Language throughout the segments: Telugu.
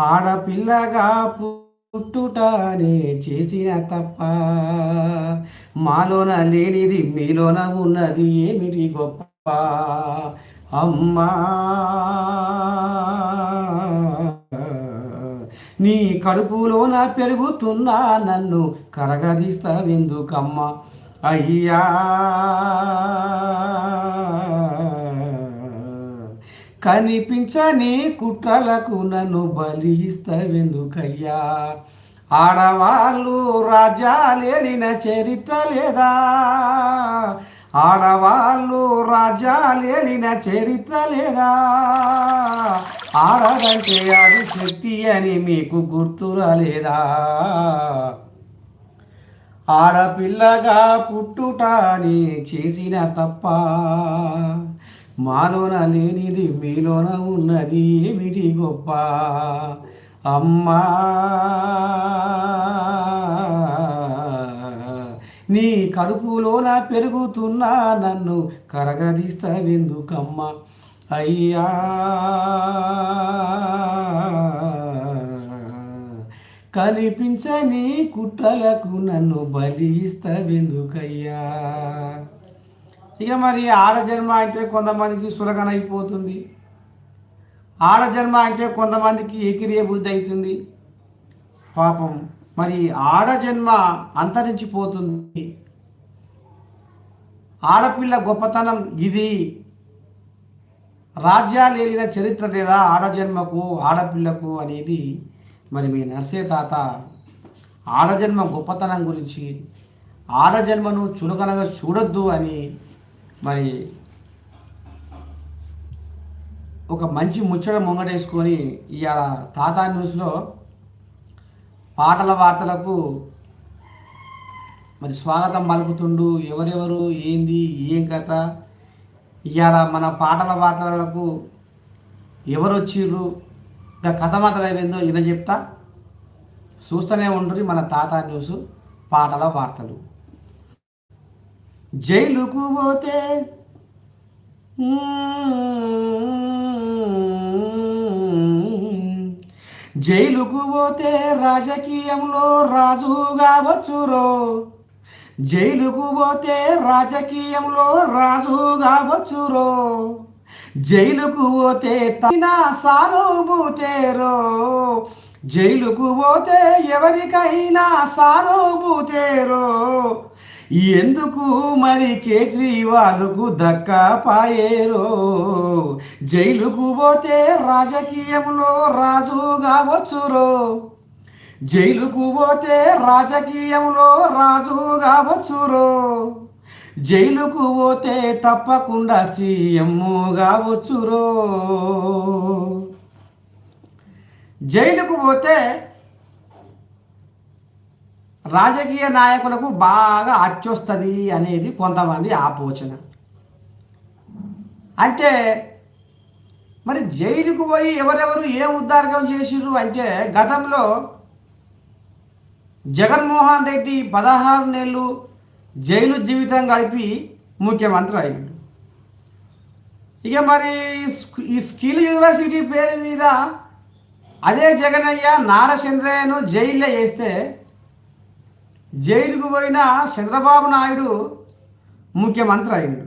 ఆడపిల్లగా పుట్టుటనే చేసిన తప్ప మాలోన లేనిది మీలోన ఉన్నది ఏమిటి గొప్ప? అమ్మా! నీ కడుపులోన పెరుగుతున్నా నన్ను కరగదీస్తావెందుకమ్మా? అయ్యా! కనిపించని కుట్రలకు నన్ను బలిస్తవెందుకయ్యా? ఆడవాళ్ళు రాజ్యాలేలిన చరిత్ర లేదా? ఆడవాళ్ళు రాజ్యాలేలిన చరిత్ర లేదా? ఆడదంటే అది శక్తి అని మీకు గుర్తురాలేదా ఆడపిల్లగా పుట్టుటాని చేసిన తప్ప మాలోన లేనిది మీలోన ఉన్నది ఏమిటి గొప్ప? అమ్మా! నీ కడుపులోన పెరుగుతున్నా నన్ను కరగదీస్తావెందుకమ్మా? అయ్యా! కనిపించని కుట్రలకు నన్ను బలిస్తావెందుకయ్యా ఇక మరి ఆడజన్మ అంటే కొంతమందికి సులగన అయిపోతుంది ఆడజన్మ అంటే కొంతమందికి ఎకిరే బుద్ధి అవుతుంది పాపం మరి ఆడజన్మ అంతరించిపోతుంది. ఆడపిల్ల గొప్పతనం ఇది. రాజ్యాలు ఏలిన చరిత్ర లేదా ఆడజన్మకు ఆడపిల్లకు అనేది మరి మీ నర్సే తాత ఆడజన్మ గొప్పతనం గురించి ఆడజన్మను చులకనగా చూడొద్దు అని మరి ఒక మంచి ముచ్చట ముంగటేసుకొని ఇవాళ తాత న్యూస్లో పాటల వార్తలకు మరి స్వాగతం పలుకుతుండు ఎవరెవరు ఏంది ఏం కథ? ఇవాళ మన పాటల వార్తలకు ఎవరు వచ్చిర్రు ఇంకా కథ మాత్రం ఏమైందో ఇలా చెప్తా. చూస్తూనే ఉండ్రి మన తాత న్యూస్ పాటల వార్తలు. జైలుకు పోతే? జైలుకు పోతే రాజకీయంలో రాజు కావచ్చురో జైలుకు పోతే రాజకీయంలో రాజు కావచ్చురో జైలుకు పోతే తన సానుభూతేరో జైలుకు పోతే ఎవరికైనా సానుభూతేరో ఎందుకు మరి కేజ్రీవాల్కు దక్క పాయేరో జైలుకు పోతే రాజకీయంలో రాజు కావచ్చురో జైలుకు పోతే రాజకీయంలో రాజు కావచ్చురో జైలుకు పోతే తప్పకుండా సీఎం కావచ్చురో జైలుకు పోతే రాజకీయ నాయకులకు బాగా అచ్చొస్తుంది అనేది కొంతమంది ఆపోచన అంటే మరి జైలుకు పోయి ఎవరెవరు ఏం ఉద్దారకం చేసిరు అంటే గతంలో జగన్మోహన్ రెడ్డి పదహారు నెలలు జైలు జీవితం గడిపి ముఖ్యమంత్రి అయ్యాడు. ఇక మరి ఈ స్కిల్ యూనివర్సిటీ పేరు మీద అదే జగనయ్య నారచంద్రయ్యను జైల్లో వేస్తే జైలుకు పోయిన చంద్రబాబు నాయుడు ముఖ్యమంత్రి అయ్యాడు.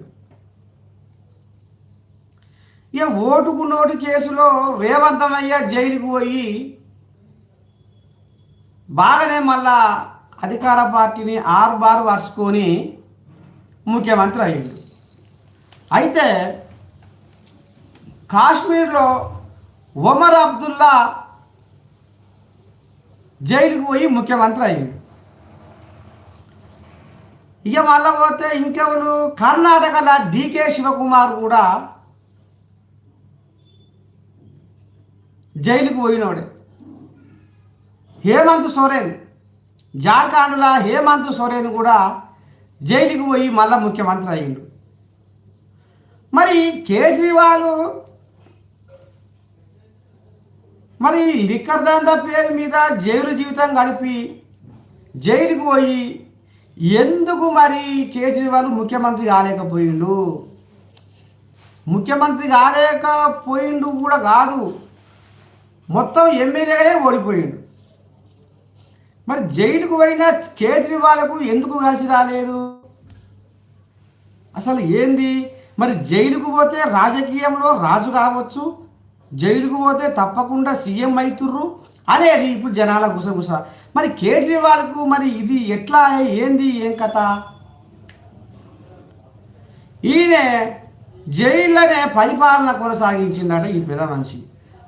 ఇక ఓటుకు నోటు కేసులో రేవంతమయ్య జైలుకు పోయి బాగానే మళ్ళా అధికార పార్టీని ఆరు బారు వరుసుకొని ముఖ్యమంత్రి అయ్యిండు. అయితే కాశ్మీర్లో ఒమర్ అబ్దుల్లా జైలుకు పోయి ముఖ్యమంత్రి అయ్యిండు. ఇక మళ్ళీ పోతే ఇంకెవరు? కర్ణాటకలో డికే శివకుమార్ కూడా జైలుకు పోయినోడే. హేమంత్ సోరెన్ జార్ఖండ్లో హేమంత్ సోరెన్ కూడా జైలుకు పోయి మళ్ళా ముఖ్యమంత్రి అయ్యిండు. మరి కేజ్రీవాల్ మరి లిక్కర్ దందా పేరు మీద జైలు జీవితం గడిపి జైలుకు పోయి ఎందుకు మరి కేజ్రీవాల్ ముఖ్యమంత్రి కాలేకపోయిండు? ముఖ్యమంత్రి కాలేకపోయిండు కూడా కాదు. మొత్తం ఎమ్మెల్యేగానే ఓడిపోయాడు. మరి జైలుకు పోయిన కేజ్రీవాల్కు ఎందుకు కలిసి రాలేదు? అసలు ఏంది? మరి జైలుకు పోతే రాజకీయంలో రాజు కావచ్చు జైలుకు పోతే తప్పకుండా సీఎం అవుతుర్రు అనేది ఇప్పుడు జనాల గుసగుస మరి కేజ్రీవాల్కు మరి ఇది ఎట్లా? ఏంది? ఏం కథ? ఈయన జైల్లోనే పరిపాలన కొనసాగించిందట ఈ పెద్ద మనిషి.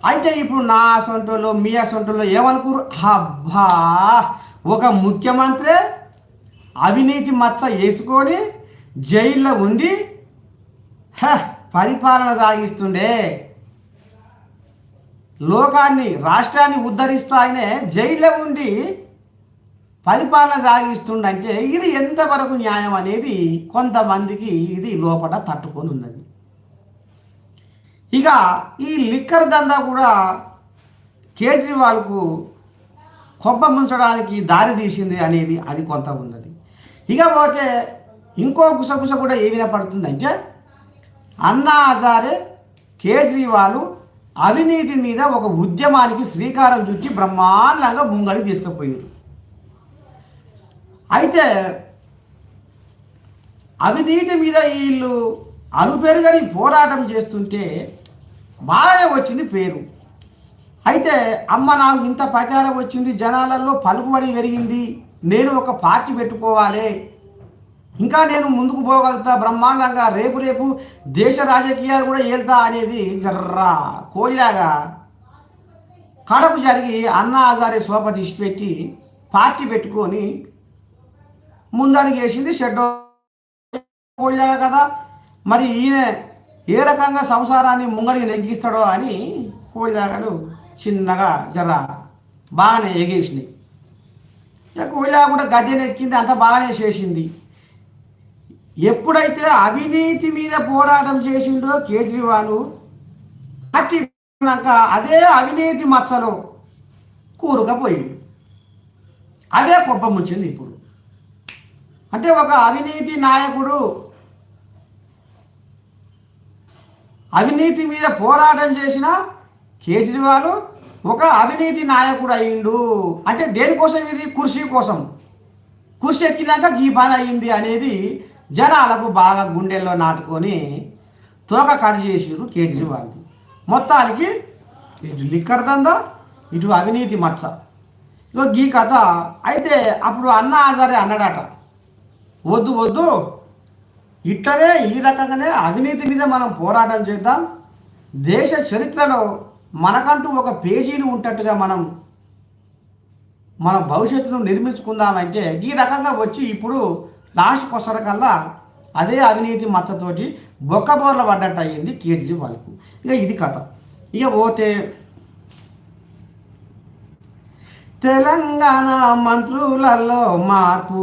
అయితే ఇప్పుడు నా అసొంటలో మీ అసొంటలో ఏమనుకోరు అబ్బా! ఒక ముఖ్యమంత్రి అవినీతి మచ్చ వేసుకొని జైల్లో ఉండి హ, పరిపాలన సాగిస్తుండే. లోకాన్ని రాష్ట్రాన్ని ఉద్ధరిస్తూ ఆయనే జైల్లో ఉండి పరిపాలన సాగిస్తుండంటే ఇది ఎంతవరకు న్యాయం అనేది కొంతమందికి ఇది లోపల తట్టుకొని ఉన్నది ఇక ఈ లిక్కర్ దందా కూడా కేజ్రీవాల్కు కొబ్బ ముంచడానికి దారి తీసింది అనేది అది కొంత ఉన్నది. ఇక పోతే ఇంకో గుసగుస కూడా ఏ వినపడుతుందంటే అన్నా హజారే కేజ్రీవాలు అవినీతి మీద ఒక ఉద్యమానికి శ్రీకారం చుట్టి బ్రహ్మాండంగా ముంగడి తీసుకుపోయారు. అయితే అవినీతి మీద వీళ్ళు అనుపెరుగని పోరాటం చేస్తుంటే బాగానే వచ్చింది పేరు. అయితే అమ్మ నాకు ఇంత ప్రచారం వచ్చింది జనాలలో పలుకుబడి పెరిగింది నేను ఒక పార్టీ పెట్టుకోవాలి ఇంకా నేను ముందుకు పోగలుగుతా బ్రహ్మాండంగా రేపు రేపు దేశ రాజకీయాలు కూడా ఏళ్తా అనేది జర్రా కోయిలాగా కడపు జరిగి అన్నా హజారే సోప తీసిపెట్టి పార్టీ పెట్టుకొని ముందడుగు వేసింది షెడ్డో కోయిలాగా కదా. మరి ఈయన ఏ రకంగా సంసారాన్ని ముంగడికి నెగ్గిస్తాడో అని కోయిలాగలు చిన్నగా జర బాగానే ఎగేసినాయి. కోయిలాగా కూడా గద్దె నెక్కింది అంత బాగానే చేసింది. ఎప్పుడైతే అవినీతి మీద పోరాటం చేసిండో కేజ్రీవాల్ పార్టీ అదే అవినీతి మచ్చలో కూరుకపోయింది అదే కుప్పం వచ్చింది ఇప్పుడు. అంటే ఒక అవినీతి నాయకుడు అవినీతి మీద పోరాటం చేసిన కేజ్రీవాల్ ఒక అవినీతి నాయకుడు అయిండు అంటే దేనికోసం ఇది? కుర్చీ కోసం. కుర్చీ ఎక్కినాక గీ పని అయింది అనేది జనాలకు బాగా గుండెల్లో నాటుకొని తోక కట్ చేసిరు కేజ్రీవాల్ మొత్తానికి ఇటు లిక్కర్ దందా ఇటు అవినీతి మచ్చ. ఇగో ఈ కథ. అయితే అప్పుడు అన్న ఆజారే అన్నాడట వద్దు వద్దు. ఇట్లనే ఈ రకంగానే అవినీతి మీద మనం పోరాటం చేద్దాం. దేశ చరిత్రలో మనకంటూ ఒక పేజీలు ఉంటట్టుగా మనం మన భవిష్యత్తును నిర్మించుకుందామంటే ఈ రకంగా వచ్చి ఇప్పుడు లాస్ట్ కొసరకల్లా అదే అవినీతి మచ్చతోటి బొక్కబోర్ల పడ్డట్టు అయ్యింది కేజ్రీవాల్కు. ఇక ఇది కథ. ఇక పోతే తెలంగాణ మంత్రులలో మార్పు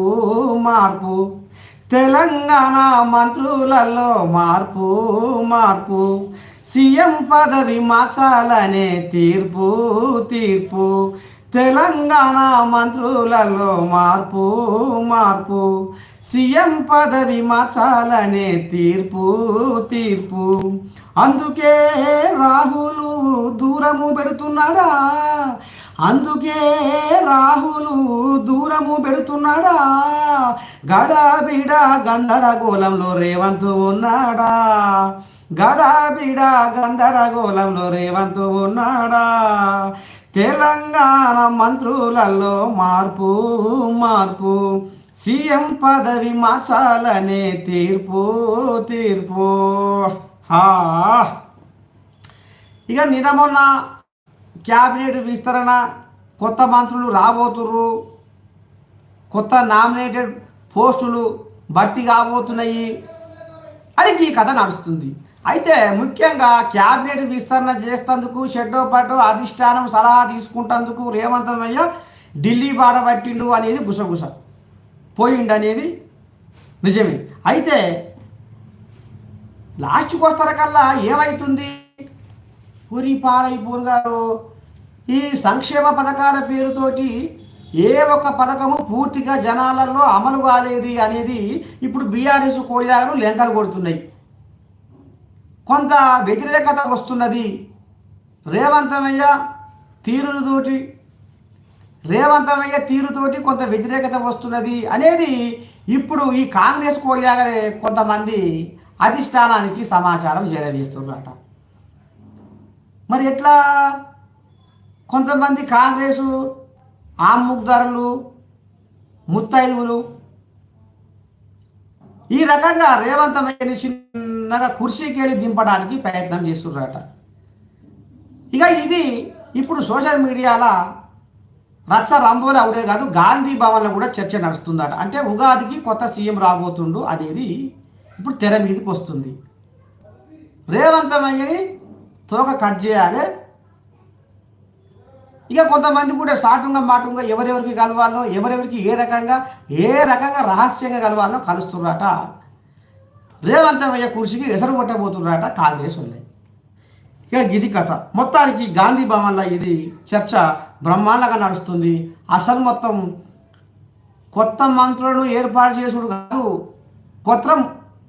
మార్పు. తెలంగాణ మంత్రులలో మార్పు మార్పు. సీఎం పదవి మార్చాలనే తీర్పు తీర్పు. తెలంగాణ మంత్రులలో మార్పు మార్పు. సీఎం పదవి మార్చాలనే తీర్పు తీర్పు. అందుకే రాహులు దూరము పెడుతున్నాడా? అందుకే రాహులు దూరము పెడుతున్నాడా? గడబిడ గందరగోళంలో రేవంతు ఉన్నాడా? గడబిడ గందరగోళంలో రేవంతు ఉన్నాడా? తెలంగాణ మంత్రులలో మార్పు మార్పు. సీఎం పదవి మార్చాలనే తీర్పు తీర్పు. హా. ఇక నిన్న క్యాబినెట్ విస్తరణ కొత్త మంత్రులు రాబోతుర్రు. కొత్త నామినేటెడ్ పోస్టులు భర్తీ కాబోతున్నాయి. అని ఈ కథ నడుస్తుంది. అయితే ముఖ్యంగా క్యాబినెట్ విస్తరణ చేస్తందుకు షెడ్డో పట్టో అధిష్టానం సలహా తీసుకుంటందుకు రేవంతమయ్య ఢిల్లీ బాట పట్టిండు అనేది గుసగుస. పోయిండు అనేది నిజమే. అయితే లాస్ట్కి వస్తారకల్లా ఏమవుతుంది పూరి పాడైపోను గారు ఈ సంక్షేమ పథకాల పేరుతోటి ఏ ఒక్క పథకము పూర్తిగా జనాలలో అమలు కాలేదు అనేది ఇప్పుడు బీఆర్ఎస్ కోయిలాలు లెంకలు కొడుతున్నాయి. కొంత వ్యతిరేకత వస్తున్నది. రేవంతమయ్య తీరుతోటి రేవంతమయ్యే తీరుతోటి కొంత వ్యతిరేకత వస్తున్నది అనేది ఇప్పుడు ఈ కాంగ్రెస్ కోల్యాగనే కొంతమంది అధిష్టానానికి సమాచారం చేరవేస్తున్నారట మరి ఎట్లా? కొంతమంది కాంగ్రెసు ఆముగ్ధరులు ముత్తైదువులు ఈ రకంగా రేవంతమయ్యని చిన్నగా కుర్చీకెళ్ళి దింపడానికి ప్రయత్నం చేస్తున్నారట. ఇక ఇది ఇప్పుడు సోషల్ మీడియాలో రచ్చ రంబోలు అవుడే కాదు గాంధీ భవన్లో కూడా చర్చ నడుస్తుందట. అంటే ఉగాదికి కొత్త సీఎం రాబోతుండు అనేది ఇప్పుడు తెర మీదకి వస్తుంది. రేవంతమయ్యని తోక కట్ చేయాలి. ఇక కొంతమంది కూడా సాటుంగా మాటుంగా ఎవరెవరికి కలవాలో ఎవరెవరికి ఏ రకంగా ఏ రకంగా రహస్యంగా కలవాలో కలుస్తున్నారట రేవంతమయ్య కుర్చీకి ఎసరు కొట్టబోతున్నారట కాంగ్రెస్ ఉన్నాయి ఇక ఇది కథ. మొత్తానికి గాంధీ భవన్లో ఇది చర్చ బ్రహ్మాండంగా నడుస్తుంది. అసలు మొత్తం కొత్త మంత్రులను ఏర్పాటు చేసుడు కాదు కొత్త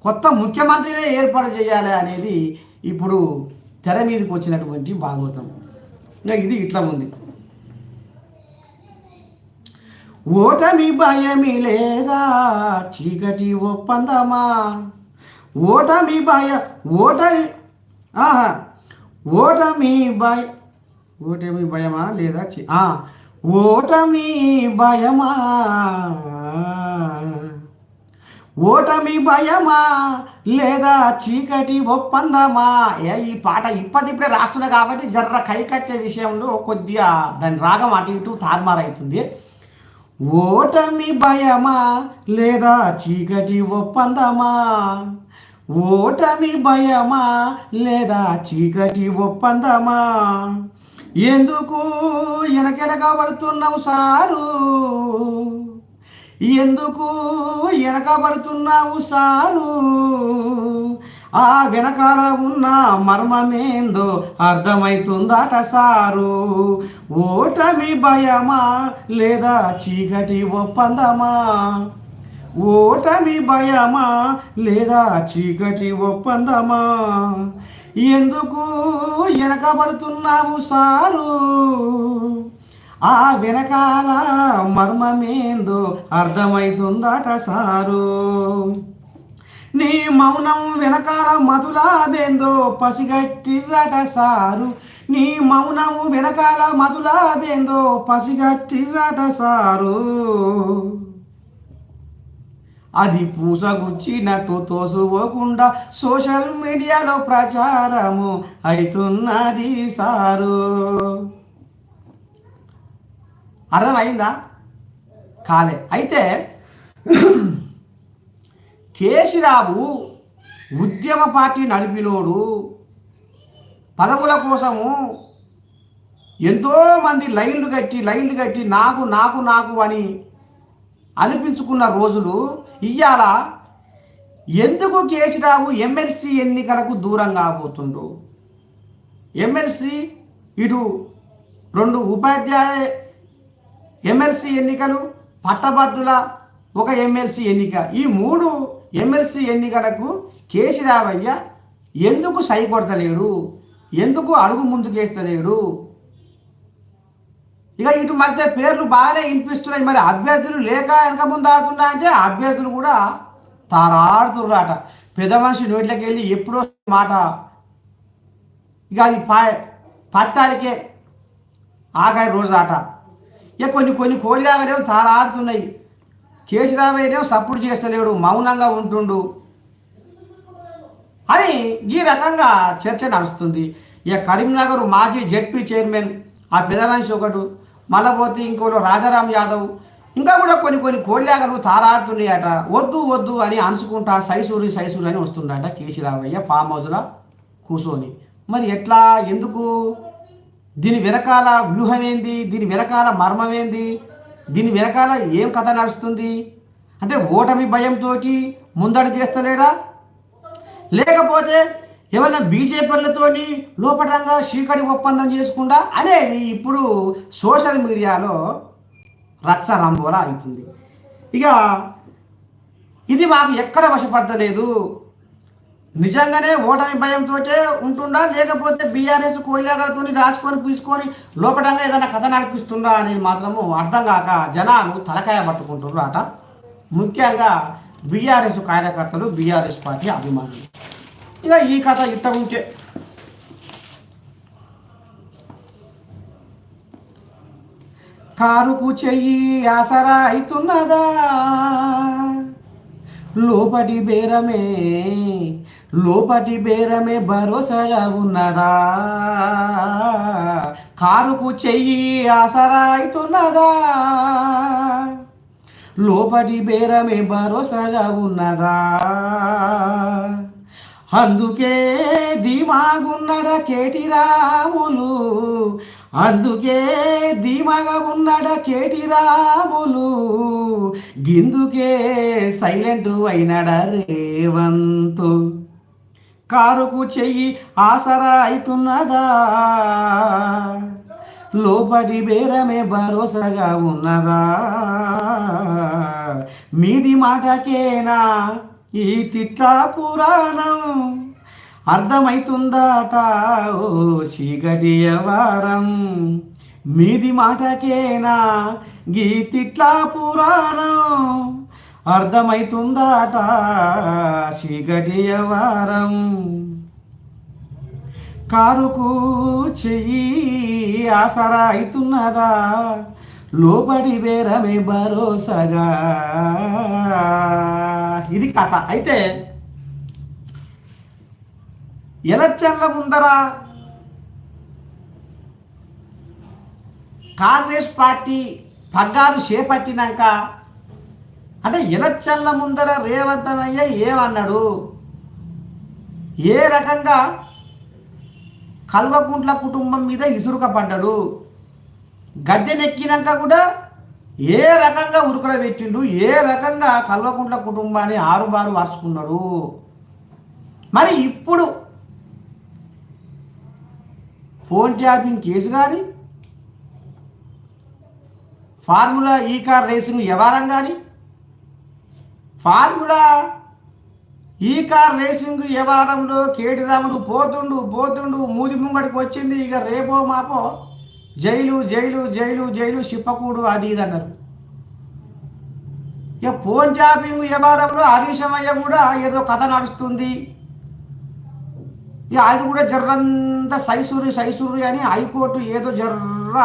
కొత్త ముఖ్యమంత్రినే ఏర్పాటు చేయాలి అనేది ఇప్పుడు తెర మీదకి వచ్చినటువంటి భాగవతం. ఇది ఇట్లా ఉంది. ఓటమి భయమి లేదా? చీకటి ఒప్పందమా? ఓటమి భయ ఓటమి ఆహా ఓటమి భయ ఓటమి భయమా లేదా ఓటమి భయమా? ఓటమి భయమా లేదా చీకటి ఒప్పందమా? ఏ ఈ పాట ఇప్పటిప్పుడే రాస్తున్నా కాబట్టి జర్ర కై కట్టే విషయంలో కొద్దిగా దాని రాగం అటు ఇటు తారుమారైతుంది ఓటమి భయమా లేదా చీకటి ఒప్పందమా? ఓటమి భయమా లేదా చీకటి ఒప్పందమా? ఎందుకు వెనకెనక పడుతున్నావు సారు? ఎందుకు వెనకబడుతున్నావు సారు? ఆ వెనకాల ఉన్న మర్మమేందో అర్థమవుతుందట సారు. ఓటమి భయమా లేదా చీకటి ఒప్పందమా? ఓటమి భయమా లేదా చీకటి ఒప్పందమా? ఎందుకు వెనకబడుతున్నావు సారు? ఆ వెనకాల మర్మమేందో అర్థమైతుందట సారు. నీ మౌనం వెనకాల మధులాబేందో పసిగట్టిర్రట సారు. నీ మౌనము వెనకాల మధులాబేందో పసిగట్టిర్రట సారు. అది పూసగుచ్చినట్టు తోసుకోకుండా సోషల్ మీడియాలో ప్రచారము అవుతున్నది సారు. అర్థమైందా? కాలే. అయితే కేసీరావు ఉద్యమ పార్టీ నడిపినోడు పదవుల కోసము ఎంతోమంది లైన్లు కట్టి లైన్లు కట్టి నాకు నాకు నాకు అని అనిపించుకున్న రోజులు ఇవాళ ఎందుకు కేసీరావు ఎమ్మెల్సీ ఎన్నికలకు దూరం కాబోతుండు ఎమ్మెల్సీ ఇటు రెండు ఉపాధ్యాయ ఎమ్మెల్సీ ఎన్నికలు పట్టభద్రుల ఒక ఎమ్మెల్సీ ఎన్నిక. ఈ మూడు ఎమ్మెల్సీ ఎన్నికలకు కేసీరావయ్య ఎందుకు సైకొడతలేడు? ఎందుకు అడుగు ముందుకేస్తలేడు? ఇక ఇటు మధ్య పేర్లు బాగానే వినిపిస్తున్నాయి. మరి అభ్యర్థులు లేక వెనక ముందు ఆడుతున్నా అంటే అభ్యర్థులు కూడా తారాడుతుర్రాట పెద్ద మనిషి నోట్లోకి వెళ్ళి ఎప్పుడో మాట. ఇక అది పా పత్తారికే ఆగాయి రోజు ఆట ఇక కొన్ని కొన్ని కోళ్ళాగలేవు తారాడుతున్నాయి. కేసీరావయ్యనేమో సపోర్ట్ చేస్తలేడు మౌనంగా ఉంటుండు. అని ఈ రకంగా చర్చ నడుస్తుంది. ఇక కరీంనగర్ మాజీ జెడ్పీ చైర్మన్ ఆ పెదమనిషి ఒకడు మళ్ళా పోతే ఇంకోలో రాజారాం యాదవ్. ఇంకా కూడా కొన్ని కొన్ని కోళ్ళాగలు తారాడుతున్నాయట. వద్దు వద్దు అని అనుసుకుంటా సైసూరి సైసూరి అని వస్తుండట కేసీరామయ్య ఫామ్ హౌస్లో కూర్చొని మరి ఎట్లా? ఎందుకు? దీని వెనకాల వ్యూహం ఏంది దీని వెనకాల మర్మం ఏంది దీని వెనకాల ఏం కథ నడుస్తుంది? అంటే ఓటమి భయంతో ముందడుగు చేస్తలేడా లేకపోతే ఏమైనా బీజేపీలతోని లోపటంగా చీకటి ఒప్పందం చేసుకుంటా అనేది ఇప్పుడు సోషల్ మీడియాలో రచ్చ రంబోలా అవుతుంది. ఇక ఇది మాకు ఎక్కడ వశపడతలేదు. నిజంగానే ఓటమి భయంతో ఉంటుందా? లేకపోతే బీఆర్ఎస్ కోయిలాగలతో రాసుకొని పూసుకొని లోపటంగా ఏదైనా కథ నడిపిస్తుందా అనేది మాత్రము అర్థం కాక జనాలు తలకాయ పట్టుకుంటున్నారు అట ముఖ్యంగా బీఆర్ఎస్ కార్యకర్తలు బీఆర్ఎస్ పార్టీ అభిమానులు. ఇక ఈ కథ ఇట్ట ఉంటే కారుకు చెయ్యి ఆసరా అవుతున్నదా లోపటి బేరమే లోపటి బేరమే భరోసాగా ఉన్నదా? కారుకు చెయ్యి ఆసరా అవుతున్నదా లోపటి బేరమే భరోసాగా ఉన్నదా? అందుకే ధీమాగున్నడ కేటి రాములు అందుకే ధీమాగా ఉన్నడ కేటి రాములు గిందుకే సైలెంట్ అయినడ రేవంతు. కారుకు చెయ్యి ఆసరా అవుతున్నదా లోపటి బేరమే భరోసాగా ఉన్నదా? మీది మాటకేనా? ఈ తిట్ల పురాణం అర్థమైతుందట ఓ చీకటి వారం. మీది మాటకేనా గీ తిట్ల పురాణం అర్థమైతుందట చీకటి వారం. కారుకు చెయ్యి ఆసరా అవుతున్నదా లోపటి బేరమే భరోసగా. ఇది కథ. అయితే ఎలక్షన్ల ముందర కాంగ్రెస్ పార్టీ పగ్గాలు చేపట్టినాక అంటే ఎలక్షన్ల ముందర రేవంతమయ్య ఏమన్నాడు? ఏ రకంగా కల్వకుంట్ల కుటుంబం మీద ఇసురుకపడ్డాడు గద్దెనెక్కినాక కూడా ఏ రకంగా ఉరుకుల పెట్టిండు ఏ రకంగా కల్వకుంట్ల కుటుంబాన్ని ఆరుబారు మార్చుకున్నాడు మరి ఇప్పుడు ఫోన్ ట్యాపింగ్ కేసు కానీ ఫార్ములా ఈ కార్ రేసింగ్ వ్యవహారం కానీ ఫార్ములా ఈ కార్ రేసింగ్ వ్యవహారంలో కేటి రాముడు పోతుండు పోతుండు మూది ముంగడికి వచ్చింది ఇక రేపో మాపో జైలు జైలు జైలు జైలు సిప్పకూడు అది ఇది అన్నారు. ఇక ఫోన్ ట్యాపింగ్ వ్యవహారంలో హరీశమయ్య కూడా ఏదో కథ నడుస్తుంది. ఇక అది కూడా జర్రంత సైసూరి సైసూరి అని హైకోర్టు ఏదో జర్ర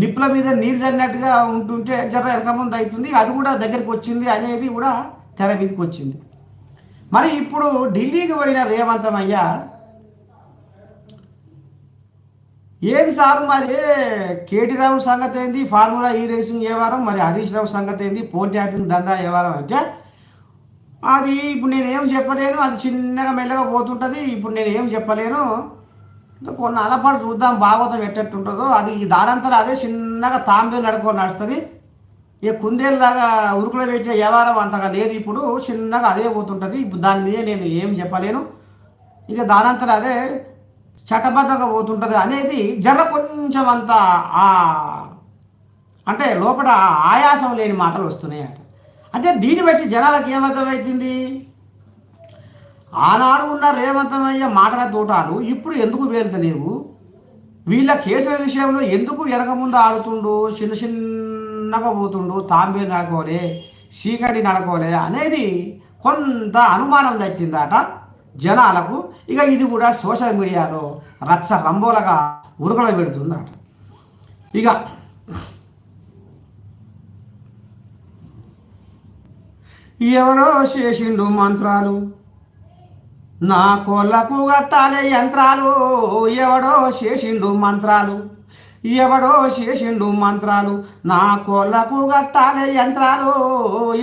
నిప్పుల మీద నీరు జరిగినట్టుగా ఉంటుంటే జర్ర వెనక ముందు అవుతుంది. అది కూడా దగ్గరికి వచ్చింది అనేది కూడా తెర మీదకి వచ్చింది. మరి ఇప్పుడు ఢిల్లీకి పోయిన రేవంతమయ్య ఏది సార్ మరి? కేటీ రావు సంగతి ఏంది? ఫార్ములా ఈ రేసింగ్ ఏ వారం? మరి హరీష్ రావు సంగతి ఏంది? పోల్ ట్యాపింగ్ దందా ఏ వారం అంటే? అది ఇప్పుడు నేను ఏం చెప్పలేను. అది చిన్నగా మెల్లగా పోతుంటుంది. ఇప్పుడు నేను ఏం చెప్పలేను. ఇంకా కొన్ని అలపాటు చూద్దాం. భాగవతం ఎట్టెట్టుంటుందో. అది దానంతరం అదే చిన్నగా తాంబే నడుకొని నడుస్తుంది. ఇక కుందేలాగా ఉరుకులో పెట్టే వ్యవహారం అంతగా లేదు. ఇప్పుడు చిన్నగా అదే పోతుంటుంది. ఇప్పుడు దాని మీద నేను ఏం చెప్పలేను. ఇక దానంతరం అదే చట్టబద్ధంగా పోతుంటుంది అనేది జర కొంచెం అంత అంటే లోపల ఆయాసం లేని మాటలు వస్తున్నాయి అంటే దీన్ని బట్టి జనాలకు ఏమర్థమవుతుంది ఆనాడు ఉన్న రేవంతమయ్య మాటల తోటాలు ఇప్పుడు ఎందుకు వేలుతలేవు? వీళ్ళ కేసుల విషయంలో ఎందుకు ముందు ఆడుతుండు? చిన్న చిన్నగా పోతుండు? తాంబేలు నడుకోలే చీకటి నడుకోలే అనేది కొంత అనుమానం తట్టిందట. జనాలకు ఇక ఇది కూడా సోషల్ మీడియాలో రచ్చ రంబోలగా ఉరుకుల పెడుతుందట. ఇక ఎవడో చేసిండు మంత్రాలు నా కోళ్ళకు కట్టాలే యంత్రాలు ఎవడో చేసిండు మంత్రాలు ఎవడో చేసిండు మంత్రాలు నా కోళ్ళకు కట్టాలే యంత్రాలు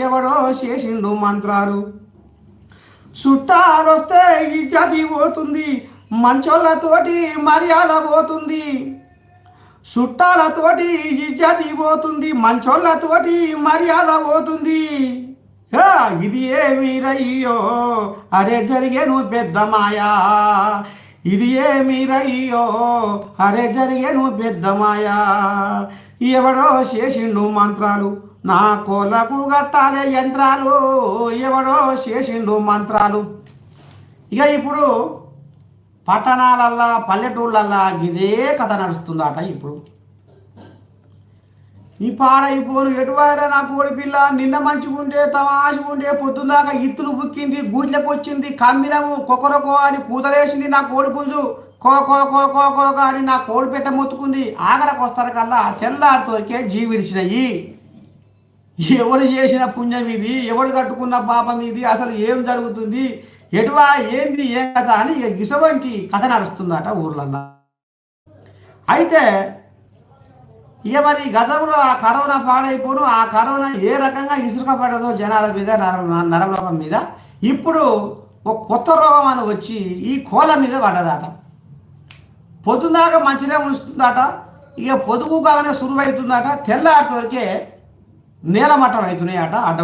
ఎవడో చేసిండు మంత్రాలు. చుట్టారొస్తే ఇజ్జతి పోతుంది మంచోళ్ళతోటి మర్యాద పోతుంది. చుట్టాలతోటి ఇజ్జతి పోతుంది మంచోళ్ళతోటి మర్యాద పోతుంది. ఇది ఏమి రయ్యో అరే జరిగేను పెద్ద మాయా. ఇది ఏమి రయ్యో అరే జరిగేను పెద్ద మాయా. ఎవడో చేసిండు మంత్రాలు నా కోలకు కట్టాలే యంత్రాలు ఎవడో చేసిండు మంత్రాలు. ఇక ఇప్పుడు పట్టణాలల్లా పల్లెటూళ్ళల్లా ఇదే కథ నడుస్తుందట ఇప్పుడు. ఈ పాడైపోను ఎటువైరా నా కోడి పిల్ల? నిన్న మంచిగుండే తమాషగుండే పొద్దున్నాక ఇత్తులు బుక్కింది గూట్లకు వచ్చింది కమ్మినము కొకరకో అని కూతలేసింది నా కోడి పుంజు. కో కో కో కో కో కో అని నా కోడి పెట్ట మొత్తుకుంది. ఆగరకు వస్తారు కల్లా తెల్లారితోరికే జీవిడిచినయి. ఎవడు చేసిన పుణ్యం ఇది ఎవడు కట్టుకున్న పాపం ఇది అసలు ఏం జరుగుతుంది ఎటువా ఏంది ఏం కథ అని ఇక గిసవంటి కథ నడుస్తుందట ఊర్లల్లో. అయితే ఇక మరి గతంలో ఆ కరోనా పాడైపోను ఆ కరోనా ఏ రకంగా ఇసుక జనాల మీద నర నరలోకం మీద ఇప్పుడు ఒక కొత్త రోగం అని వచ్చి ఈ కోల మీద పడ్డదట. పొద్దుదాకా మంచిగా ఉంచుతుందట ఇక పొదుగు కాగానే సురువైతుందట వరకే నేలమట్టం అవుతున్నాయట ఆట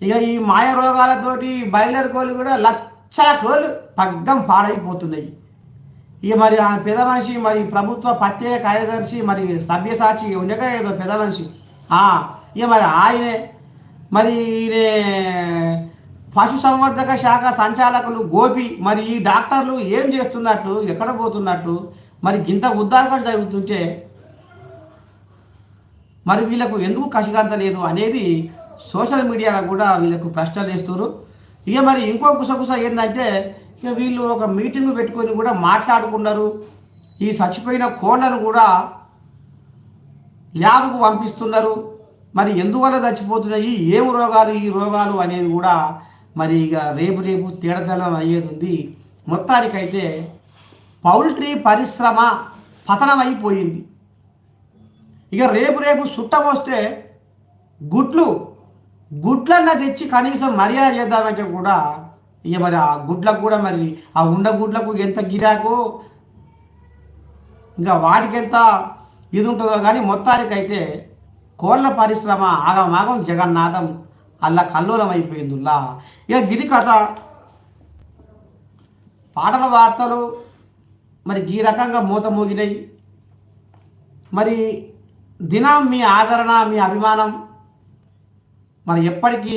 ఇక ఈ మాయ రోగాలతోటి బయలర్ కోళ్ళు కూడా లక్షల కోళ్ళు పగ్గం పాడైపోతున్నాయి. ఇక మరి ఆ పెద్ద మనిషి మరి ప్రభుత్వ ప్రత్యేక కార్యదర్శి మరి సభ్యసాచి ఉండగా ఏదో పెద్ద మనిషి. ఇక మరి ఆయనే మరి ఈయన పశు సంవర్ధక శాఖ సంచాలకులు గోపి మరి ఈ డాక్టర్లు ఏం చేస్తున్నట్టు ఎక్కడ పోతున్నట్టు మరి గింత ఉద్దారకం జరుగుతుంటే మరి వీళ్ళకు ఎందుకు కసిగంత లేదు అనేది సోషల్ మీడియాలో కూడా వీళ్ళకు ప్రశ్నలు వేస్తారు ఇక మరి ఇంకో గుసగుస ఏంటంటే ఇక వీళ్ళు ఒక మీటింగ్ పెట్టుకొని కూడా మాట్లాడుకున్నారు ఈ చచ్చిపోయిన కోళ్ళను కూడా ల్యాబ్కు పంపిస్తున్నారు. మరి ఎందువల్ల చచ్చిపోతున్నాయి? ఏం రోగాలు ఈ రోగాలు అనేది కూడా మరి ఇక రేపు రేపు తేడతలం అయ్యేది ఉంది మొత్తానికైతే పౌల్ట్రీ పరిశ్రమ పతనమైపోయింది. ఇక రేపు రేపు సుట్టమొస్తే వస్తే గుడ్లు గుడ్లన్నా తెచ్చి కనీసం మర్యాద చేద్దామంటే కూడా ఇక మరి ఆ గుడ్లకు కూడా మరి ఆ ఉండ గుడ్లకు ఎంత గిరాకు? ఇంకా వాటికి ఎంత ఇది ఉంటుందో కానీ మొత్తానికైతే కోళ్ళ పరిశ్రమ ఆగమాగం జగన్నాథం అల్లా కల్లోలం అయిపోయిందిలా ఇక గిది కథ. పాటల వార్తలు మరి ఈ రకంగా మూత మోగినాయి. మరి దినం మీ ఆదరణ మీ అభిమానం మరి ఎప్పటికీ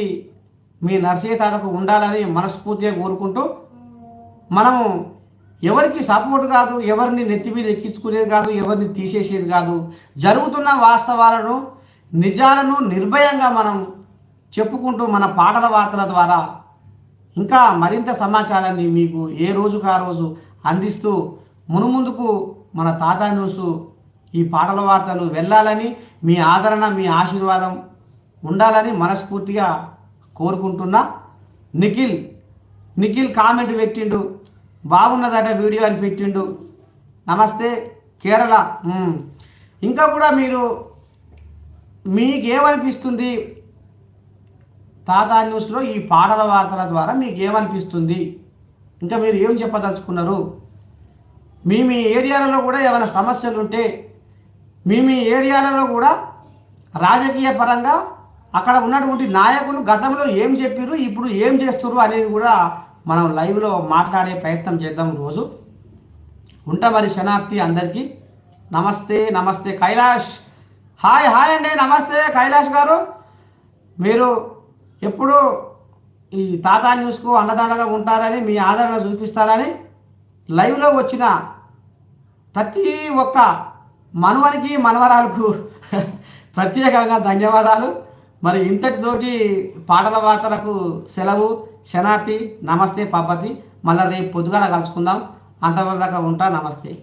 మీ నర్సయ్య తాతకు ఉండాలని మనస్ఫూర్తిగా కోరుకుంటూ మనము ఎవరికి సపోర్ట్ కాదు ఎవరిని నెత్తి మీద ఎక్కించుకునేది కాదు ఎవరిని తీసేసేది కాదు. జరుగుతున్న వాస్తవాలను నిజాలను నిర్భయంగా మనం చెప్పుకుంటూ మన పాటల వార్తల ద్వారా ఇంకా మరింత సమాచారాన్ని మీకు ఏ రోజుకు ఆ రోజు అందిస్తూ మునుముందుకు మన తాత న్యూస్ ఈ పాటల వార్తలు వెళ్ళాలని మీ ఆదరణ మీ ఆశీర్వాదం ఉండాలని మనస్ఫూర్తిగా కోరుకుంటున్నా. నిఖిల్ నిఖిల్ కామెంట్ పెట్టిండు. బాగున్నదట వీడియో అని పెట్టిండు. నమస్తే కేరళ. ఇంకా కూడా మీరు మీకేమనిపిస్తుంది? తాతా న్యూస్లో ఈ పాటల వార్తల ద్వారా మీకు ఏమనిపిస్తుంది ఇంకా మీరు ఏం చెప్పదలుచుకున్నారు? మీ మీ ఏరియాలలో కూడా ఏమైనా సమస్యలు ఉంటే మీ మీ ఏరియాలలో కూడా రాజకీయ పరంగా అక్కడ ఉన్నటువంటి నాయకులు గతంలో ఏం చెప్పారు ఇప్పుడు ఏం చేస్తున్నారు అనేది కూడా మనం లైవ్లో మాట్లాడే ప్రయత్నం చేద్దాం రోజు. ఉంటమని మరి శనార్థి అందరికీ. నమస్తే నమస్తే కైలాష్. హాయ్ హాయ్ అండి నమస్తే కైలాష్ గారు. మీరు ఎప్పుడు ఈ తాతా న్యూస్కు అండదండగా ఉంటారని మీ ఆదరణ చూపిస్తారని లైవ్లో వచ్చిన ప్రతి ఒక్క మనవనికి మనవరాలకు ప్రత్యేకంగా ధన్యవాదాలు. మరి ఇంతటితోటి పాటల వార్తలకు సెలవు. శనార్థి నమస్తే పాపతి మళ్ళీ రేపు పొద్దుగాల కలుసుకుందాం. అంతవరకు ఉంటా నమస్తే.